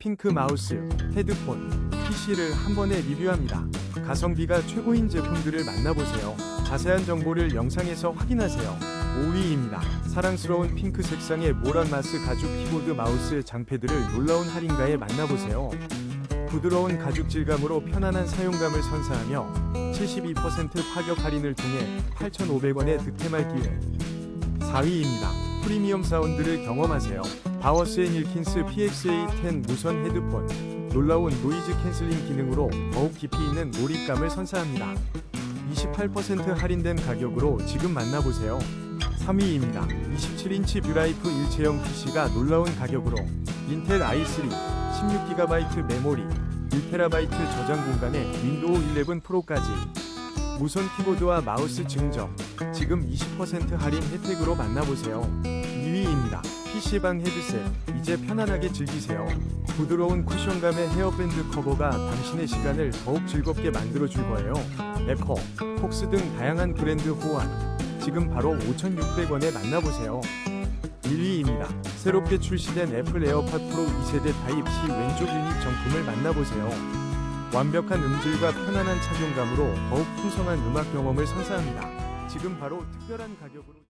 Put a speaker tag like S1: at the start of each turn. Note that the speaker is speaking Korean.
S1: 핑크 마우스, 헤드폰, PC를 한 번에 리뷰합니다. 가성비가 최고인 제품들을 만나보세요. 자세한 정보를 영상에서 확인하세요. 5위입니다. 사랑스러운 핑크 색상의 모란마스 가죽 키보드 마우스 장패들을 놀라운 할인가에 만나보세요. 부드러운 가죽 질감으로 편안한 사용감을 선사하며 72% 파격 할인을 통해 8,500원에 득템할 기회. 4위입니다. 프리미엄 사운드를 경험하세요. 바워스 앤 힐킨스 PXA10 무선 헤드폰. 놀라운 노이즈 캔슬링 기능으로 더욱 깊이 있는 몰입감을 선사합니다. 28% 할인된 가격으로 지금 만나보세요. 3위입니다. 27인치 뷰라이프 일체형 PC가 놀라운 가격으로 인텔 i3 16GB 메모리 1TB 저장 공간에 윈도우 11 프로까지 무선 키보드와 마우스 증정 지금 20% 할인 혜택으로 만나보세요. 2위입니다. PC방 헤드셋 이제 편안하게 즐기세요. 부드러운 쿠션감의 헤어밴드 커버가 당신의 시간을 더욱 즐겁게 만들어줄 거예요. 에커, 폭스 등 다양한 브랜드 호환 지금 바로 5,600원에 만나보세요. 1위입니다. 새롭게 출시된 애플 에어팟 프로 2세대 타입 C 왼쪽 유닛 정품을 만나보세요. 완벽한 음질과 편안한 착용감으로 더욱 풍성한 음악 경험을 선사합니다. 지금 바로 특별한 가격으로